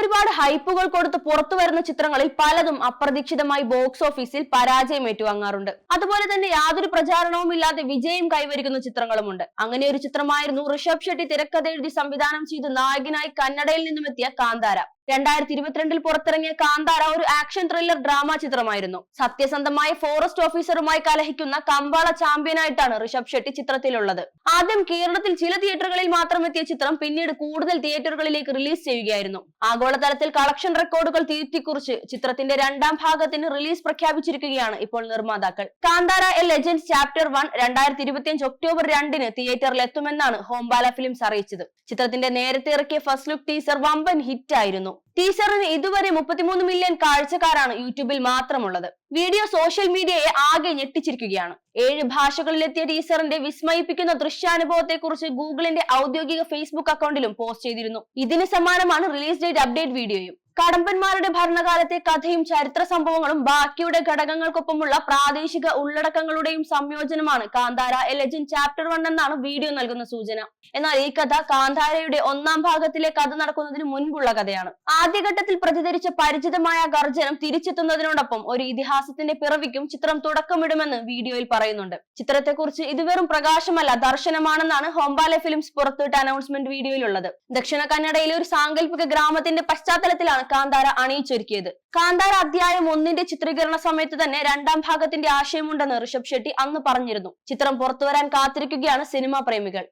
ഒരുപാട് ഹൈപ്പുകൾ കൊടുത്ത് പുറത്തു വരുന്ന ചിത്രങ്ങളിൽ പലതും അപ്രതീക്ഷിതമായി ബോക്സ് ഓഫീസിൽ പരാജയം ഏറ്റുവാങ്ങാറുണ്ട്. അതുപോലെ തന്നെ യാതൊരു പ്രചാരണവും ഇല്ലാതെ വിജയം കൈവരിക്കുന്ന ചിത്രങ്ങളുമുണ്ട്. അങ്ങനെ ഒരു ചിത്രമായിരുന്നു ഋഷഭ് ഷെട്ടി തിരക്കഥ എഴുതി സംവിധാനം ചെയ്ത് നായകനായി കന്നഡയിൽ നിന്നും എത്തിയ കാന്താര. രണ്ടായിരത്തി ഇരുപത്തിരണ്ടിൽ പുറത്തിറങ്ങിയ കാന്താര ഒരു ആക്ഷൻ ത്രില്ലർ ഡ്രാമ ചിത്രമായിരുന്നു. സത്യസന്ധമായ ഫോറസ്റ്റ് ഓഫീസറുമായി കലഹിക്കുന്ന കമ്പാള ചാമ്പ്യനായിട്ടാണ് ഋഷഭ് ഷെട്ടി ചിത്രത്തിലുള്ളത്. ആദ്യം കേരളത്തിൽ ചില തിയേറ്ററുകളിൽ മാത്രം എത്തിയ ചിത്രം പിന്നീട് കൂടുതൽ തിയേറ്ററുകളിലേക്ക് റിലീസ് ചെയ്യുകയായിരുന്നു. ആഗോളതലത്തിൽ കളക്ഷൻ റെക്കോർഡുകൾ തിരുത്തിക്കുറിച്ച് ചിത്രത്തിന്റെ രണ്ടാം ഭാഗത്തിന് റിലീസ് പ്രഖ്യാപിച്ചിരിക്കുകയാണ് ഇപ്പോൾ നിർമ്മാതാക്കൾ. Kantara a legend chapter one രണ്ടായിരത്തി ഇരുപത്തിയഞ്ച് ഒക്ടോബർ രണ്ടിന് തിയേറ്ററിൽ എത്തുമെന്നാണ് ഹോംബാല ഫിലിംസ് അറിയിച്ചത്. ചിത്രത്തിന്റെ നേരത്തെ ഇറക്കിയ ഫസ്റ്റ് ലുക്ക് ടീസർ വമ്പൻ ഹിറ്റ് ടീസറിന് ഇതുവരെ മുപ്പത്തിമൂന്ന് മില്യൺ കാഴ്ചക്കാരാണ് യൂട്യൂബിൽ മാത്രമുള്ളത്. വീഡിയോ സോഷ്യൽ മീഡിയയെ ആകെ ഞെട്ടിച്ചിരിക്കുകയാണ്. ഏഴ് ഭാഷകളിലെത്തിയ ടീസറിന്റെ വിസ്മയിപ്പിക്കുന്ന ദൃശ്യാനുഭവത്തെ കുറിച്ച് ഗൂഗിളിന്റെ ഔദ്യോഗിക ഫേസ്ബുക്ക് അക്കൗണ്ടിലും പോസ്റ്റ് ചെയ്തിരുന്നു. ഇതിന് സമാനമാണ് റിലീസ് ഡേറ്റ് അപ്ഡേറ്റ് വീഡിയോയും കടമ്പന്മാരുടെ ഭരണകാലത്തെ കഥയും ചരിത്ര സംഭവങ്ങളും ബാക്കിയുടെ ഘടകങ്ങൾക്കൊപ്പമുള്ള പ്രാദേശിക ഉള്ളടക്കങ്ങളുടെയും സംയോജനമാണ് Kantara. A legend chapter one എന്നാണ് വീഡിയോ നൽകുന്ന സൂചന. എന്നാൽ ഈ കഥ കാന്താരയുടെ ഒന്നാം ഭാഗത്തിലെ കഥ നടക്കുന്നതിന് മുൻപുള്ള കഥയാണ്. ആദ്യഘട്ടത്തിൽ പ്രതിധരിച്ച പരിചിതമായ ഗർജനം തിരിച്ചെത്തുന്നതിനോടൊപ്പം ഒരു ഇതിഹാസത്തിന്റെ പിറവിക്കും ചിത്രം തുടക്കമിടുമെന്ന് വീഡിയോയിൽ പറയുന്നുണ്ട്. ചിത്രത്തെക്കുറിച്ച് ഇത് വെറും പ്രകാശമല്ല ദർശനമാണെന്നാണ് ഹോംബാലെ ഫിലിംസ് പുറത്തുവിട്ട അനൗൺസ്മെന്റ് വീഡിയോയിലുള്ളത്. ദക്ഷിണ കന്നഡയിലെ ഒരു സാങ്കല്പിക ഗ്രാമത്തിന്റെ പശ്ചാത്തലത്തിലാണ് കാന്താര അണിയിച്ചൊരുക്കിയത്. കാന്താര അധ്യായം ഒന്നിന്റെ ചിത്രീകരണ സമയത്ത് തന്നെ രണ്ടാം ഭാഗത്തിന്റെ ആശയമുണ്ടെന്ന് ഋഷഭ് ഷെട്ടി അന്ന് പറഞ്ഞിരുന്നു. ചിത്രം പുറത്തുവരാൻ കാത്തിരിക്കുകയാണ് സിനിമാ പ്രേമികൾ.